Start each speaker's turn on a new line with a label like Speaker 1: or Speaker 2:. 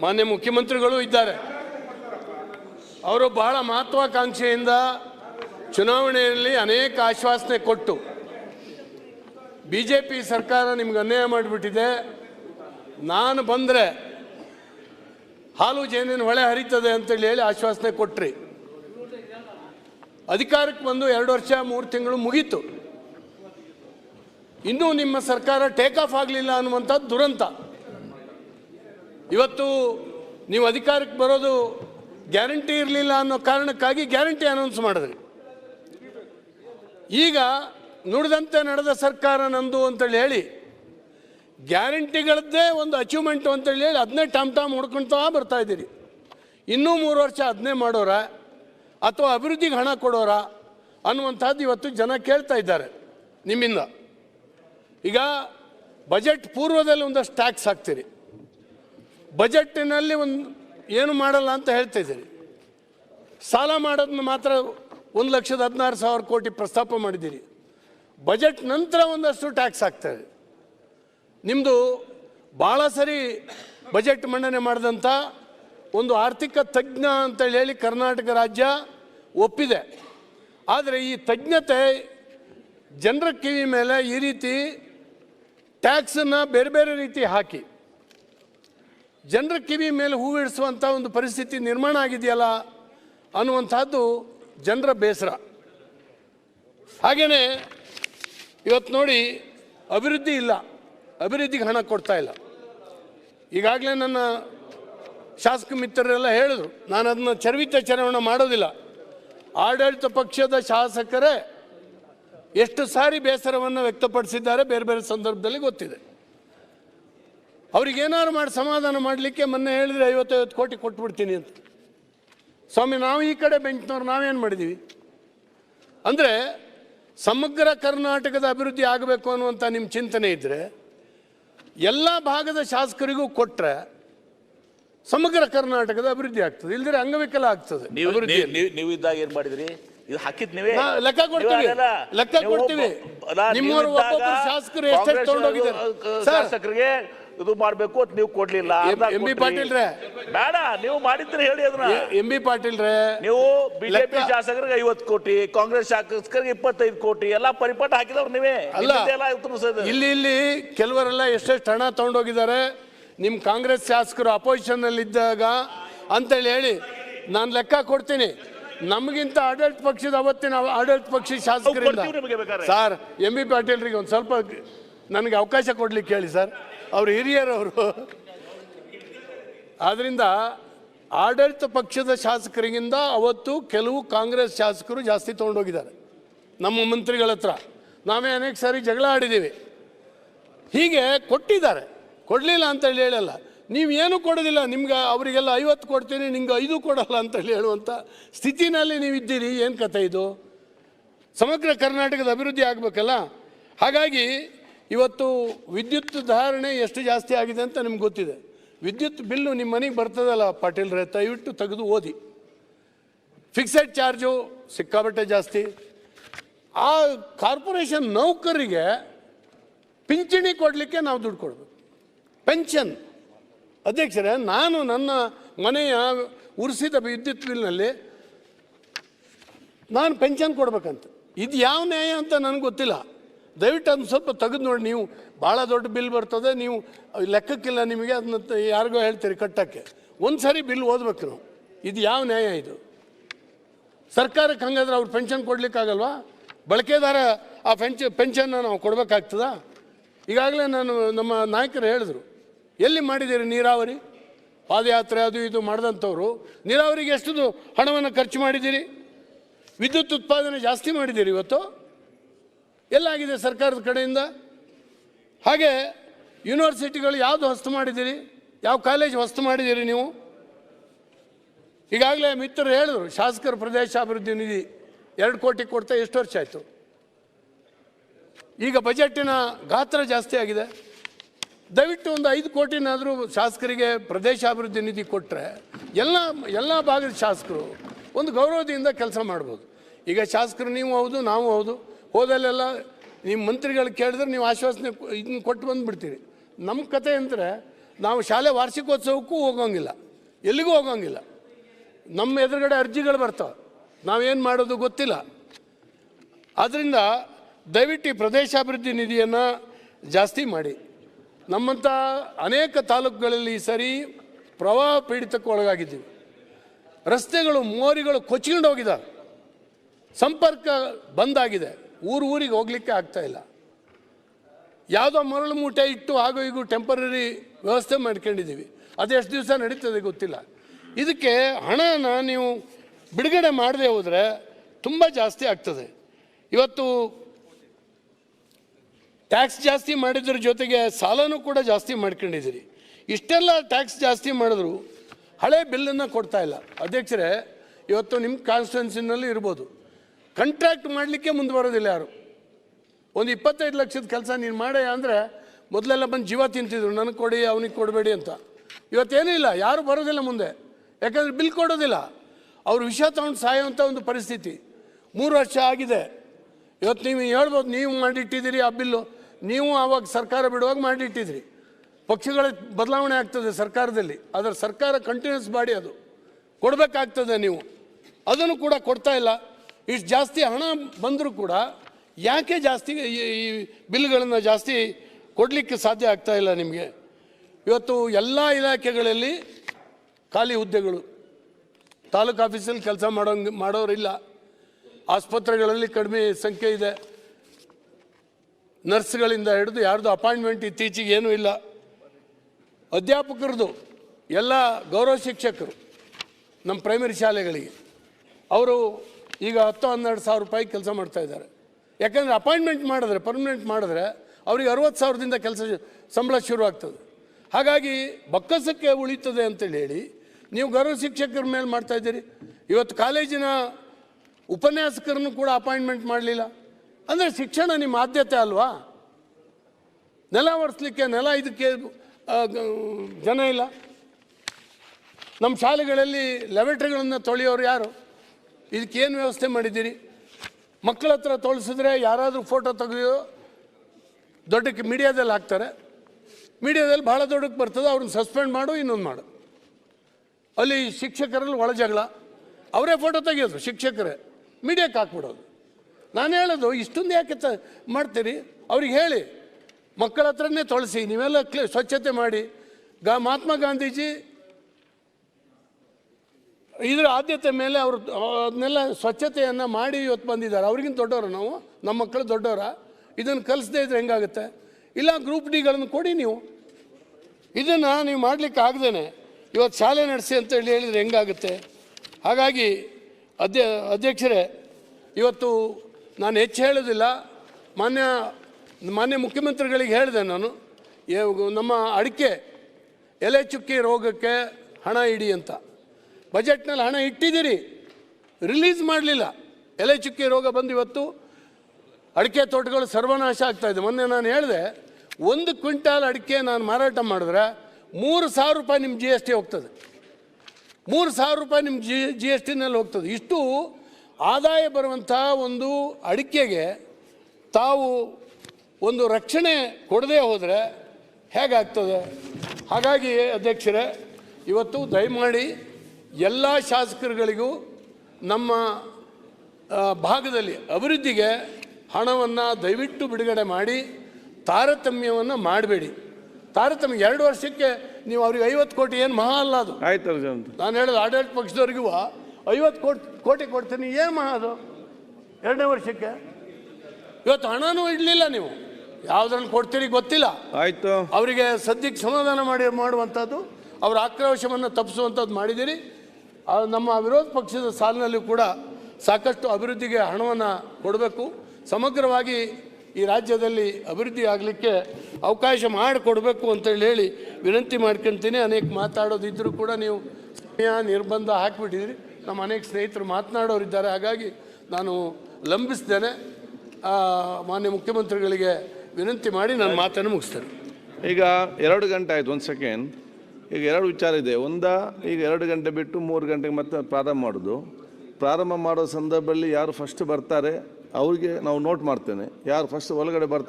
Speaker 1: ಮಾನ್ಯ ಮುಖ್ಯಮಂತ್ರಿಗಳು ಇದ್ದಾರೆ. ಅವರು ಬಹಳ ಮಹತ್ವಾಕಾಂಕ್ಷೆಯಿಂದ ಚುನಾವಣೆಯಲ್ಲಿ ಅನೇಕ ಆಶ್ವಾಸನೆ ಕೊಟ್ಟು ಬಿ ಜೆ ಪಿ ಸರ್ಕಾರ ನಿಮ್ಗೆ ಅನ್ಯಾಯ ಮಾಡಿಬಿಟ್ಟಿದೆ. ನಾನು ಬಂದರೆ ಹಾಲು ಜೇನಿನ ಹೊಳೆ ಹರಿತದೆ ಅಂತೇಳಿ ಹೇಳಿ ಆಶ್ವಾಸನೆ ಕೊಟ್ರಿ. ಅಧಿಕಾರಕ್ಕೆ ಬಂದು ಎರಡು ವರ್ಷ, ಮೂರು ತಿಂಗಳು ಮುಗೀತು. ಇನ್ನೂ ನಿಮ್ಮ ಸರ್ಕಾರ ಟೇಕ್ ಆಫ್ ಆಗಲಿಲ್ಲ ಅನ್ನುವಂಥದ್ದು ದುರಂತ. ಇವತ್ತು ನೀವು ಅಧಿಕಾರಕ್ಕೆ ಬರೋದು ಗ್ಯಾರಂಟಿ ಇರಲಿಲ್ಲ ಅನ್ನೋ ಕಾರಣಕ್ಕಾಗಿ ಗ್ಯಾರಂಟಿ ಅನೌನ್ಸ್ ಮಾಡಿದ್ರಿ. ಈಗ ನುಡಿದಂತೆ ನಡೆದ ಸರ್ಕಾರ ನಂದು ಅಂತೇಳಿ ಹೇಳಿ, ಗ್ಯಾರಂಟಿಗಳದ್ದೇ ಒಂದು ಅಚೀವ್ಮೆಂಟು ಅಂತೇಳಿ ಹೇಳಿ ಅದನ್ನೇ ಟಾಮ್ ಟಾಮ್ ಹುಡ್ಕೊಳ್ತಾ ಬರ್ತಾ ಇದ್ದೀರಿ. ಇನ್ನೂ ಮೂರು ವರ್ಷ ಅದನ್ನೇ ಮಾಡೋರ? ಅಥವಾ ಅಭಿವೃದ್ಧಿಗೆ ಹಣ ಕೊಡೋರ? ಅನ್ನುವಂಥದ್ದು ಇವತ್ತು ಜನ ಕೇಳ್ತಾ ಇದ್ದಾರೆ ನಿಮ್ಮಿಂದ. ಈಗ ಬಜೆಟ್ ಪೂರ್ವದಲ್ಲಿ ಒಂದಷ್ಟು ಟ್ಯಾಕ್ಸ್ ಹಾಕ್ತೀರಿ. ಬಜೆಟ್ಟಿನಲ್ಲಿ ಒಂದು ಏನು ಮಾಡಲ್ಲ ಅಂತ ಹೇಳ್ತಾ ಇದ್ದೀರಿ. ಸಾಲ ಮಾಡೋದನ್ನ ಮಾತ್ರ ಒಂದು ಲಕ್ಷದ ಹದಿನಾರು ಸಾವಿರ ಕೋಟಿ ಪ್ರಸ್ತಾಪ ಮಾಡಿದ್ದೀರಿ. ಬಜೆಟ್ ನಂತರ ಒಂದಷ್ಟು ಟ್ಯಾಕ್ಸ್ ಆಗ್ತದೆ ನಿಮ್ಮದು ಭಾಳ ಸರಿ ಬಜೆಟ್ ಮಂಡನೆ ಮಾಡಿದಂಥ ಒಂದು ಆರ್ಥಿಕ ತಜ್ಞ ಅಂತೇಳಿ ಹೇಳಿ ಕರ್ನಾಟಕ ರಾಜ್ಯ ಒಪ್ಪಿದೆ. ಆದರೆ ಈ ತಜ್ಞತೆ ಜನರ ಕಿವಿ ಮೇಲೆ ಈ ರೀತಿ ಟ್ಯಾಕ್ಸನ್ನು ಬೇರೆ ಬೇರೆ ರೀತಿ ಹಾಕಿ ಜನರ ಕಿವಿ ಮೇಲೆ ಹೂವಿಡಿಸುವಂಥ ಒಂದು ಪರಿಸ್ಥಿತಿ ನಿರ್ಮಾಣ ಆಗಿದೆಯಲ್ಲ ಅನ್ನುವಂಥದ್ದು ಜನರ ಬೇಸರ. ಹಾಗೆಯೇ ಇವತ್ತು ನೋಡಿ ಅಭಿವೃದ್ಧಿ ಇಲ್ಲ, ಅಭಿವೃದ್ಧಿಗೆ ಹಣ ಕೊಡ್ತಾ ಇಲ್ಲ. ಈಗಾಗಲೇ ನನ್ನ ಶಾಸಕ ಮಿತ್ರರೆಲ್ಲ ಹೇಳಿದ್ರು ನಾನು ಅದನ್ನು ಚರ್ವಿತ ಚರವಣ ಮಾಡೋದಿಲ್ಲ. ಆಡಳಿತ ಪಕ್ಷದ ಶಾಸಕರೇ ಎಷ್ಟು ಸಾರಿ ಬೇಸರವನ್ನು ವ್ಯಕ್ತಪಡಿಸಿದ್ದಾರೆ ಬೇರೆ ಬೇರೆ ಸಂದರ್ಭದಲ್ಲಿ ಗೊತ್ತಿದೆ. ಅವ್ರಿಗೇನಾದ್ರು ಮಾಡಿ ಸಮಾಧಾನ ಮಾಡಲಿಕ್ಕೆ ಮೊನ್ನೆ ಹೇಳಿದ್ರೆ ಐವತ್ತೈವತ್ತು ಕೋಟಿ ಕೊಟ್ಬಿಡ್ತೀನಿ ಅಂತ. ಸ್ವಾಮಿ ನಾವು ಈ ಕಡೆ ಬೆಂಚ್ನವ್ರು ನಾವೇನು ಮಾಡಿದ್ದೀವಿ ಅಂದರೆ ಸಮಗ್ರ ಕರ್ನಾಟಕದ ಅಭಿವೃದ್ಧಿ ಆಗಬೇಕು ಅನ್ನುವಂಥ ನಿಮ್ಮ ಚಿಂತನೆ ಇದ್ದರೆ ಎಲ್ಲ ಭಾಗದ ಶಾಸಕರಿಗೂ ಕೊಟ್ಟರೆ ಸಮಗ್ರ ಕರ್ನಾಟಕದ ಅಭಿವೃದ್ಧಿ ಆಗ್ತದೆ. ಇಲ್ದಿರೆ ಅಂಗವಿಕಲ ಆಗ್ತದೆ
Speaker 2: ನೀವು ಇದ್ದಾಗ ಏನ್ ಮಾಡಿದ್ರಿ? ಇದು ಹಾಕಿದ್ ನೀವೇ?
Speaker 1: ಲೆಕ್ಕ ಕೊಡ್ತೀವಿ. ಲೆಕ್ಕ ಕೊಡ್ತೀವಿ. ನಿಮ್ಮವರು ಶಾಸಕರು
Speaker 2: ಕಾಂಗ್ರೆಸ್
Speaker 1: ತಗೊಂಡೋಗಿದ್ದಾರೆ?
Speaker 2: ಶಾಸಕರಿಗೆ ಇದು ಮಾಡ್ಬೇಕು ಅಂತ ನೀವು ಕೊಡ್ಲಿಲ್ಲ
Speaker 1: ಎಂ- ಬಿ. ಪಾಟೀಲ್ರೇ.
Speaker 2: ಬೇಡ ನೀವು ಮಾಡಿದ್ರೆ ಹೇಳಿ ಅದನ್ನ.
Speaker 1: ಎಂ ಬಿ ಪಾಟೀಲ್ರೇ
Speaker 2: ನೀವು ಬಿಜೆಪಿ ಶಾಸಕರಿಗೆ ಐವತ್ತು ಕೋಟಿ ಕಾಂಗ್ರೆಸ್ ಶಾಸಕರಿಗೆ ಇಪ್ಪತ್ತೈದು ಕೋಟಿ ಎಲ್ಲ ಪರಿಪಾಠ ಹಾಕಿದವ್ರು ನೀವೇ.
Speaker 1: ಅಲ್ಲ. ಇಲ್ಲಿ ಇಲ್ಲಿ ಕೆಲವರೆಲ್ಲ ಎಷ್ಟೆಷ್ಟು ಹಣ ತಗೊಂಡೋಗಿದ್ದಾರೆ. ನಿಮ್ಮ ಕಾಂಗ್ರೆಸ್ ಶಾಸಕರು ಅಪೋಸಿಷನ್ ಇದ್ದಾಗ ಅಂತೇಳಿ ಹೇಳಿ ನಾನು ಲೆಕ್ಕ ಕೊಡ್ತೀನಿ. ನಮಗಿಂತ ಆಡಳಿತ ಪಕ್ಷದ ಅವತ್ತಿನ ಆಡಳಿತ ಪಕ್ಷ ಶಾಸಕರಿಂದ. ಸರ್ ಎಂ ಬಿ ಪಾಟೀಲ್ರಿಗೆ ಒಂದು ಸ್ವಲ್ಪ ನನಗೆ ಅವಕಾಶ ಕೊಡ್ಲಿಕ್ಕೆ ಹೇಳಿ ಸರ್. ಅವರು ಹಿರಿಯರವರು. ಆದ್ದರಿಂದ ಆಡಳಿತ ಪಕ್ಷದ ಶಾಸಕರಿಗಿಂತ ಅವತ್ತು ಕೆಲವು ಕಾಂಗ್ರೆಸ್ ಶಾಸಕರು ಜಾಸ್ತಿ ತೊಗೊಂಡೋಗಿದ್ದಾರೆ. ನಮ್ಮ ಮಂತ್ರಿಗಳ ಹತ್ರ. ನಾವೇ ಅನೇಕ ಸಾರಿ ಜಗಳ ಆಡಿದ್ದೀವಿ. ಹೀಗೆ ಕೊಟ್ಟಿದ್ದಾರೆ. ಕೊಡಲಿಲ್ಲ ಅಂತೇಳಿ ಹೇಳಲ್ಲ. ನೀವು ಏನು ಕೊಡೋದಿಲ್ಲ, ನಿಮ್ಗೆ ಅವರಿಗೆಲ್ಲ ಐವತ್ತು ಕೊಡ್ತೀನಿ, ನಿಮ್ಗೆ ಐದು ಕೊಡಲ್ಲ ಅಂತೇಳಿ ಹೇಳುವಂಥ ಸ್ಥಿತಿನಲ್ಲಿ ನೀವು ಇದ್ದೀರಿ. ಏನು ಕಥೆ ಇದು? ಸಮಗ್ರ ಕರ್ನಾಟಕದ ಅಭಿವೃದ್ಧಿ ಆಗಬೇಕಲ್ಲ? ಹಾಗಾಗಿ ಇವತ್ತು ವಿದ್ಯುತ್ ಧಾರಣೆ ಎಷ್ಟು ಜಾಸ್ತಿ ಆಗಿದೆ ಅಂತ ನಿಮ್ಗೆ ಗೊತ್ತಿದೆ. ವಿದ್ಯುತ್ ಬಿಲ್ಲು ನಿಮ್ಮ ಮನೆಗೆ ಬರ್ತದಲ್ಲ ಪಾಟೀಲ್ರೆ, ದಯವಿಟ್ಟು ತೆಗೆದು ಓದಿ. ಫಿಕ್ಸೆಡ್ ಚಾರ್ಜು ಸಿಕ್ಕಾಬಟ್ಟೆ ಜಾಸ್ತಿ. ಆ ಕಾರ್ಪೊರೇಷನ್ ನೌಕರಿಗೆ ಪಿಂಚಣಿ ಕೊಡಲಿಕ್ಕೆ ನಾವು ದುಡ್ಡು ಕೊಡಬೇಕು. ಪೆನ್ಷನ್. ಅಧ್ಯಕ್ಷರೇ, ನಾನು ನನ್ನ ಮನೆಯ ಉರಿಸಿದ ವಿದ್ಯುತ್ ಬಿಲ್ನಲ್ಲಿ ನಾನು ಪೆನ್ಷನ್ ಕೊಡಬೇಕಂತ. ಇದು ಯಾವ ನ್ಯಾಯ ಅಂತ ನನಗೆ ಗೊತ್ತಿಲ್ಲ. ದಯವಿಟ್ಟು ಅದನ್ನ ಸ್ವಲ್ಪ ತೆಗೆದು ನೋಡಿ. ನೀವು ಭಾಳ ದೊಡ್ಡ ಬಿಲ್ ಬರ್ತದೆ, ನೀವು ಲೆಕ್ಕಕ್ಕಿಲ್ಲ ನಿಮಗೆ, ಅದನ್ನ ಯಾರಿಗೋ ಹೇಳ್ತೀರಿ ಕಟ್ಟಕ್ಕೆ. ಒಂದು ಸಾರಿ ಬಿಲ್ ಓದ್ಬೇಕು ನಾವು. ಇದು ಯಾವ ನ್ಯಾಯ ಇದು? ಸರ್ಕಾರಕ್ಕೆ ಹಂಗಾದ್ರೆ ಅವ್ರು ಪೆನ್ಷನ್ ಕೊಡ್ಲಿಕ್ಕಾಗಲ್ವಾ? ಬಳಕೆದಾರ ಆ ಪೆನ್ಷ ಪೆನ್ಷನ್ನ ನಾವು ಕೊಡಬೇಕಾಗ್ತದ? ಈಗಾಗಲೇ ನಾನು ನಮ್ಮ ನಾಯಕರು ಹೇಳಿದ್ರು, ಎಲ್ಲಿ ಮಾಡಿದ್ದೀರಿ ನೀರಾವರಿ? ಪಾದಯಾತ್ರೆ ಅದು ಇದು ಮಾಡಿದಂಥವ್ರು, ನೀರಾವರಿಗೆ ಎಷ್ಟು ಹಣವನ್ನು ಖರ್ಚು ಮಾಡಿದ್ದೀರಿ? ವಿದ್ಯುತ್ ಉತ್ಪಾದನೆ ಜಾಸ್ತಿ ಮಾಡಿದ್ದೀರಿ ಇವತ್ತು? ಎಲ್ಲಾಗಿದೆ ಸರ್ಕಾರದ ಕಡೆಯಿಂದ? ಹಾಗೆ ಯೂನಿವರ್ಸಿಟಿಗಳು ಯಾವುದು ಹೊಸ್ತು ಮಾಡಿದ್ದೀರಿ? ಯಾವ ಕಾಲೇಜ್ ಹೊಸ್ತು ಮಾಡಿದ್ದೀರಿ ನೀವು? ಈಗಾಗಲೇ ಮಿತ್ರರು ಹೇಳಿದ್ರು, ಶಾಸಕರ ಪ್ರದೇಶ ಅಭಿವೃದ್ಧಿ ನಿಧಿ ಎರಡು ಕೋಟಿ ಕೊಡ್ತಾ ಎಷ್ಟು ವರ್ಷ ಆಯಿತು? ಈಗ ಬಜೆಟಿನ ಗಾತ್ರ ಜಾಸ್ತಿ ಆಗಿದೆ. ದಯವಿಟ್ಟು ಒಂದು ಐದು ಕೋಟಿನಾದರೂ ಶಾಸಕರಿಗೆ ಪ್ರದೇಶಾಭಿವೃದ್ಧಿ ನಿಧಿ ಕೊಟ್ಟರೆ ಎಲ್ಲ ಎಲ್ಲ ಭಾಗದ ಶಾಸಕರು ಒಂದು ಗೌರವದಿಂದ ಕೆಲಸ ಮಾಡ್ಬೋದು. ಈಗ ಶಾಸಕರು ನೀವು ಹೌದು, ನಾವು ಹೌದು. ಹೋದಲ್ಲೆಲ್ಲ ನಿಮ್ಮ ಮಂತ್ರಿಗಳು ಕೇಳಿದ್ರೆ ನೀವು ಆಶ್ವಾಸನೆ ಇದನ್ನು ಕೊಟ್ಟು ಬಂದುಬಿಡ್ತೀರಿ. ನಮ್ಮ ಕತೆ ಅಂದರೆ ನಾವು ಶಾಲೆ ವಾರ್ಷಿಕೋತ್ಸವಕ್ಕೂ ಹೋಗೋಂಗಿಲ್ಲ, ಎಲ್ಲಿಗೂ ಹೋಗೋಂಗಿಲ್ಲ. ನಮ್ಮ ಎದುರುಗಡೆ ಅರ್ಜಿಗಳು ಬರ್ತಾವೆ. ನಾವೇನು ಮಾಡೋದು ಗೊತ್ತಿಲ್ಲ. ಆದ್ದರಿಂದ ದಯವಿಟ್ಟು ಪ್ರದೇಶಾಭಿವೃದ್ಧಿ ನಿಧಿಯನ್ನು ಜಾಸ್ತಿ ಮಾಡಿ. ನಮ್ಮಂಥ ಅನೇಕ ತಾಲೂಕುಗಳಲ್ಲಿ ಸರಿ ಪ್ರವಾಹ ಪೀಡಿತಕ್ಕೆ ಒಳಗಾಗಿದ್ದೀವಿ. ರಸ್ತೆಗಳು, ಮೋರಿಗಳು ಕೊಚ್ಕೊಂಡು ಹೋಗಿದ್ದಾವೆ ಸಂಪರ್ಕ ಬಂದಾಗಿದೆ ಊರು ಊರಿಗೆ ಹೋಗ್ಲಿಕ್ಕೆ ಇಲ್ಲ. ಯಾವುದೋ ಮರಳು ಮೂಟೆ ಇಟ್ಟು ಹಾಗೂ ಈಗ ಟೆಂಪರರಿ ವ್ಯವಸ್ಥೆ ಮಾಡ್ಕೊಂಡಿದ್ದೀವಿ. ಅದು ಎಷ್ಟು ದಿವಸ ನಡೀತದೆ ಗೊತ್ತಿಲ್ಲ. ಇದಕ್ಕೆ ಹಣನ ನೀವು ಬಿಡುಗಡೆ ಮಾಡದೆ ಹೋದರೆ ತುಂಬ ಜಾಸ್ತಿ ಆಗ್ತದೆ. ಇವತ್ತು ಟ್ಯಾಕ್ಸ್ ಜಾಸ್ತಿ ಮಾಡಿದ್ರ ಜೊತೆಗೆ ಸಾಲನೂ ಕೂಡ ಜಾಸ್ತಿ ಮಾಡ್ಕೊಂಡಿದ್ದೀರಿ. ಇಷ್ಟೆಲ್ಲ ಟ್ಯಾಕ್ಸ್ ಜಾಸ್ತಿ ಮಾಡಿದ್ರು ಹಳೆ ಬಿಲ್ಲನ್ನು ಕೊಡ್ತಾ ಇಲ್ಲ. ಅಧ್ಯಕ್ಷರೇ, ಇವತ್ತು ನಿಮ್ಮ ಕಾನ್ಸ್ಟಿಟ್ಯೂನ್ಸಿನಲ್ಲಿ ಇರ್ಬೋದು. ಕಂಟ್ರಾಕ್ಟ್ ಮಾಡಲಿಕ್ಕೆ ಮುಂದೆ ಬರೋದಿಲ್ಲ ಯಾರು? ಒಂದು ಇಪ್ಪತ್ತೈದು ಲಕ್ಷದ ಕೆಲಸ ನೀನು ಮಾಡೇ ಅಂದರೆ ಮೊದಲೆಲ್ಲ ಬಂದು ಜೀವ ತಿಂತಿದ್ರು, ನನಗೆ ಕೊಡಿ, ಅವನಿಗೆ ಕೊಡಬೇಡಿ ಅಂತ. ಇವತ್ತೇನೂ ಇಲ್ಲ, ಯಾರು ಬರೋದಿಲ್ಲ ಮುಂದೆ. ಯಾಕಂದರೆ ಬಿಲ್ ಕೊಡೋದಿಲ್ಲ. ಅವ್ರು ವಿಷ ತಗೊಂಡು ಸಾಯೋವಂಥ ಒಂದು ಪರಿಸ್ಥಿತಿ. ಮೂರು ವರ್ಷ ಆಗಿದೆ. ಇವತ್ತು ನೀವು ಹೇಳ್ಬೋದು, ನೀವು ಮಾಡಿಟ್ಟಿದ್ದೀರಿ ಆ ಬಿಲ್ಲು. ನೀವು ಆವಾಗ ಸರ್ಕಾರ ಬಿಡುವಾಗ ಮಾಡಿಟ್ಟಿದ್ರಿ. ಪಕ್ಷಗಳ ಬದಲಾವಣೆ ಆಗ್ತದೆ ಸರ್ಕಾರದಲ್ಲಿ. ಅದರ ಸರ್ಕಾರ ಕಂಟಿನ್ಯೂಸ್ ಬಾಡಿ ಅದು. ಕೊಡಬೇಕಾಗ್ತದೆ ನೀವು. ಅದನ್ನು ಕೂಡ ಕೊಡ್ತಾ ಇಲ್ಲ. ಇಷ್ಟು ಜಾಸ್ತಿ ಹಣ ಬಂದರೂ ಕೂಡ ಯಾಕೆ ಜಾಸ್ತಿ ಈ ಬಿಲ್ಗಳನ್ನು ಜಾಸ್ತಿ ಕೊಡಲಿಕ್ಕೆ ಸಾಧ್ಯ ಆಗ್ತಾ ಇಲ್ಲ ನಿಮಗೆ? ಇವತ್ತು ಎಲ್ಲ ಇಲಾಖೆಗಳಲ್ಲಿ ಖಾಲಿ ಹುದ್ದೆಗಳು. ತಾಲೂಕು ಆಫೀಸಲ್ಲಿ ಕೆಲಸ ಮಾಡೋಂಗೆ, ಮಾಡೋರಿಲ್ಲ. ಆಸ್ಪತ್ರೆಗಳಲ್ಲಿ ಕಡಿಮೆ ಸಂಖ್ಯೆ ಇದೆ. ನರ್ಸ್ಗಳಿಂದ ಹಿಡಿದು ಯಾರ್ದು ಅಪಾಯಿಂಟ್ಮೆಂಟ್ ಇತ್ತೀಚೆಗೆ ಏನೂ ಇಲ್ಲ. ಅಧ್ಯಾಪಕರದು, ಎಲ್ಲ ಗೌರವ ಶಿಕ್ಷಕರು, ನಮ್ಮ ಪ್ರೈಮರಿ ಶಾಲೆಗಳಿಗೆ. ಅವರು ಈಗ ಹತ್ತು ಹನ್ನೆರಡು ಸಾವಿರ ರೂಪಾಯಿ ಕೆಲಸ ಮಾಡ್ತಾ ಇದ್ದಾರೆ. ಯಾಕಂದರೆ ಅಪಾಯಿಂಟ್ಮೆಂಟ್ ಮಾಡಿದ್ರೆ ಪರ್ಮನೆಂಟ್ ಮಾಡಿದ್ರೆ ಅವ್ರಿಗೆ ಅರವತ್ತು ಸಾವಿರದಿಂದ ಕೆಲಸ ಸಂಬಳ ಶುರು ಆಗ್ತದೆ. ಹಾಗಾಗಿ ಬಕ್ಕಸಕ್ಕೆ ಉಳಿತದೆ ಅಂತೇಳಿ ಹೇಳಿ, ನೀವು ಗೌರವ ಶಿಕ್ಷಕರ ಮೇಲೆ ಮಾಡ್ತಾ ಇದ್ದೀರಿ. ಇವತ್ತು ಕಾಲೇಜಿನ ಉಪನ್ಯಾಸಕರನ್ನು ಕೂಡ ಅಪಾಯಿಂಟ್ಮೆಂಟ್ ಮಾಡಲಿಲ್ಲ. ಅಂದರೆ ಶಿಕ್ಷಣ ನಿಮ್ಮ ಆದ್ಯತೆ ಅಲ್ವಾ? ನೆಲ ಒರೆಸ್ಲಿಕ್ಕೆ, ನೆಲ ಇದಕ್ಕೆ ಜನ ಇಲ್ಲ. ನಮ್ಮ ಶಾಲೆಗಳಲ್ಲಿ ಲೆಬೆಟ್ರಿಗಳನ್ನು ತೊಳೆಯೋರು ಯಾರು? ಇದಕ್ಕೇನು ವ್ಯವಸ್ಥೆ ಮಾಡಿದ್ದೀರಿ? ಮಕ್ಕಳ ಹತ್ರ ತೋರಿಸಿದ್ರೆ ಯಾರಾದರೂ ಫೋಟೋ ತೆಗೆಯೋ ದೊಡ್ಡಕ್ಕೆ ಮೀಡಿಯಾದಲ್ಲಿ ಹಾಕ್ತಾರೆ. ಮೀಡಿಯಾದಲ್ಲಿ ಭಾಳ ದೊಡ್ಡಕ್ಕೆ ಬರ್ತದೆ, ಅವ್ರನ್ನ ಸಸ್ಪೆಂಡ್ ಮಾಡು, ಇನ್ನೊಂದು ಮಾಡು. ಅಲ್ಲಿ ಶಿಕ್ಷಕರಲ್ಲಿ ಒಳ ಜಗಳ. ಅವರೇ ಫೋಟೋ ತೆಗೆಯೋದು, ಶಿಕ್ಷಕರೇ. ಮೀಡಿಯಾಕ್ಕೆ ಹಾಕ್ಬಿಡೋದು. ನಾನು ಹೇಳೋದು, ಇಷ್ಟೊಂದು ಯಾಕೆ ತ, ಮಾಡ್ತೀರಿ? ಅವ್ರಿಗೆ ಹೇಳಿ. ಮಕ್ಕಳ ಹತ್ರನೇ ತೊಳಸಿ, ನೀವೆಲ್ಲ ಕ್ಲೀ, ಸ್ವಚ್ಛತೆ ಮಾಡಿ. ಗಾ, ಮಹಾತ್ಮ ಗಾಂಧೀಜಿ ಇದರ ಆದ್ಯತೆ ಮೇಲೆ ಅವರು ಅದನ್ನೆಲ್ಲ ಸ್ವಚ್ಛತೆಯನ್ನು ಮಾಡಿ ಇವತ್ತು ಬಂದಿದ್ದಾರೆ. ಅವ್ರಿಗಿಂತ ದೊಡ್ಡವರು ನಾವು, ನಮ್ಮ ಮಕ್ಕಳು ದೊಡ್ಡವರ. ಇದನ್ನು ಕಲಿಸದೇ ಇದ್ರೆ ಹೆಂಗಾಗುತ್ತೆ? ಇಲ್ಲ ಗ್ರೂಪ್ ಡಿಗಳನ್ನು ಕೊಡಿ ನೀವು. ಇದನ್ನು ನೀವು ಮಾಡಲಿಕ್ಕೆ ಆಗದೇನೆ. ಇವತ್ತು ಶಾಲೆ ನಡೆಸಿ ಅಂತ ಹೇಳಿ ಹೇಳಿದರೆ ಹೆಂಗಾಗುತ್ತೆ? ಹಾಗಾಗಿ ಅಧ್ಯ ಅಧ್ಯಕ್ಷರೇ, ಇವತ್ತು ನಾನು ಹೆಚ್ಚು ಹೇಳೋದಿಲ್ಲ. ಮಾನ್ಯ ಮಾನ್ಯ ಮುಖ್ಯಮಂತ್ರಿಗಳಿಗೆ ಹೇಳಿದೆ ನಾನು. ನಮ್ಮ ಅಡಿಕೆ ಎಲೆ ಚುಕ್ಕಿ ರೋಗಕ್ಕೆ ಹಣ ಇಡಿ ಅಂತ. ಬಜೆಟ್ನಲ್ಲಿ ಹಣ ಇಟ್ಟಿದ್ದೀರಿ. ರಿಲೀಸ್ ಮಾಡಲಿಲ್ಲ. ಎಲೆ ಚುಕ್ಕಿ ರೋಗ ಬಂದು ಇವತ್ತು ಅಡಿಕೆ ತೋಟಗಳು ಸರ್ವನಾಶ ಆಗ್ತಾ ಇದೆ. ಮೊನ್ನೆ ನಾನು ಹೇಳಿದೆ, ಒಂದು ಕ್ವಿಂಟಾಲ್ ಅಡಿಕೆ ನಾನು ಮಾರಾಟ ಮಾಡಿದ್ರೆ ಮೂರು ಸಾವಿರ ರೂಪಾಯಿ ನಿಮ್ಮ ಜಿ ಎಸ್ ಟಿ ಹೋಗ್ತದೆ. ಮೂರು ಸಾವಿರ ರೂಪಾಯಿ ನಿಮ್ಮ ಜಿ ಜಿ ಎಸ್ ಟಿನಲ್ಲಿ ಹೋಗ್ತದೆ. ಇಷ್ಟು ಆದಾಯ ಬರುವಂಥ ಒಂದು ಅಡಿಕೆಗೆ ತಾವು ಒಂದು ರಕ್ಷಣೆ ಕೊಡದೇ ಹೋದರೆ ಹೇಗಾಗ್ತದೆ? ಹಾಗಾಗಿ ಅಧ್ಯಕ್ಷರೇ, ಇವತ್ತು ದಯಮಾಡಿ ಎಲ್ಲ ಶಾಸಕರುಗಳಿಗೂ ನಮ್ಮ ಭಾಗದಲ್ಲಿ ಅಭಿವೃದ್ಧಿಗೆ ಹಣವನ್ನು ದಯವಿಟ್ಟು ಬಿಡುಗಡೆ ಮಾಡಿ ತಾರತಮ್ಯವನ್ನು ಮಾಡಬೇಡಿ. ತಾರತಮ್ಯ ಎರಡು ವರ್ಷಕ್ಕೆ ನೀವು ಅವ್ರಿಗೆ ಐವತ್ತು ಕೋಟಿ ಏನು ಮಹಾ ಅಲ್ಲ ಅದು.
Speaker 3: ಆಯ್ತು
Speaker 1: ನಾನು ಹೇಳೋದು ಆಡಳಿತ ಪಕ್ಷದವ್ರಿಗೂ ಐವತ್ತು ಕೋಟಿ ಕೋಟಿ ಕೊಡ್ತೀನಿ ಏನು ಮಹಾ ಅದು? ಎರಡನೇ ವರ್ಷಕ್ಕೆ. ಇವತ್ತು ಹಣನೂ ಇಡಲಿಲ್ಲ ನೀವು. ಯಾವುದ್ರಲ್ಲಿ ಕೊಡ್ತೀರಿ ಗೊತ್ತಿಲ್ಲ.
Speaker 3: ಆಯಿತು.
Speaker 1: ಅವರಿಗೆ ಸದ್ಯಕ್ಕೆ ಸಮಾಧಾನ ಮಾಡಿ ಮಾಡುವಂಥದ್ದು ಅವರ ಆಕ್ರೋಶವನ್ನು ತಪ್ಪಿಸುವಂಥದ್ದು ಮಾಡಿದ್ದೀರಿ. ನಮ್ಮ ವಿರೋಧ ಪಕ್ಷದ ಸಾಲಿನಲ್ಲಿ ಕೂಡ ಸಾಕಷ್ಟು ಅಭಿವೃದ್ಧಿಗೆ ಹಣವನ್ನು ಕೊಡಬೇಕು. ಸಮಗ್ರವಾಗಿ ಈ ರಾಜ್ಯದಲ್ಲಿ ಅಭಿವೃದ್ಧಿ ಆಗಲಿಕ್ಕೆ ಅವಕಾಶ ಮಾಡಿಕೊಡ್ಬೇಕು ಅಂತೇಳಿ ಹೇಳಿ ವಿನಂತಿ ಮಾಡ್ಕೊತೀನಿ. ಅನೇಕ ಮಾತಾಡೋದಿದ್ದರೂ ಕೂಡ ನೀವು ಸಮಯ, ನಿರ್ಬಂಧ ಹಾಕಿಬಿಟ್ಟಿದ್ರಿ ನಮ್ಮ ಅನೇಕ ಸ್ನೇಹಿತರು ಮಾತನಾಡೋರಿದ್ದಾರೆ. ಹಾಗಾಗಿ ನಾನು ಲಂಬಿಸ್ತೇನೆ ಮಾನ್ಯ ಮುಖ್ಯಮಂತ್ರಿಗಳಿಗೆ ವಿನಂತಿ ಮಾಡಿ ನಾನು ಮಾತನ್ನು ಮುಗಿಸ್ತೇನೆ.
Speaker 3: ಈಗ ಎರಡು ಗಂಟೆ ಆಯಿತು, ಒಂದು ಸೆಕೆಂಡ್ ಈಗ ಎರಡು ವಿಚಾರ ಇದೆ. ಒಂದ, ಈಗ ಎರಡು ಗಂಟೆ ಬಿಟ್ಟು ಮೂರು ಗಂಟೆಗೆ ಮತ್ತೆ ಪ್ರಾರಂಭ ಮಾಡೋದು. ಪ್ರಾರಂಭ ಮಾಡೋ ಸಂದರ್ಭದಲ್ಲಿ ಯಾರು ಫಸ್ಟ್ ಬರ್ತಾರೆ, ಅವ್ರಿಗೆ ನಾವು ನೋಟ್ ಮಾಡ್ತೇನೆ. ಯಾರು ಫಸ್ಟ್ ಒಳಗಡೆ ಬರ್ತಾರೆ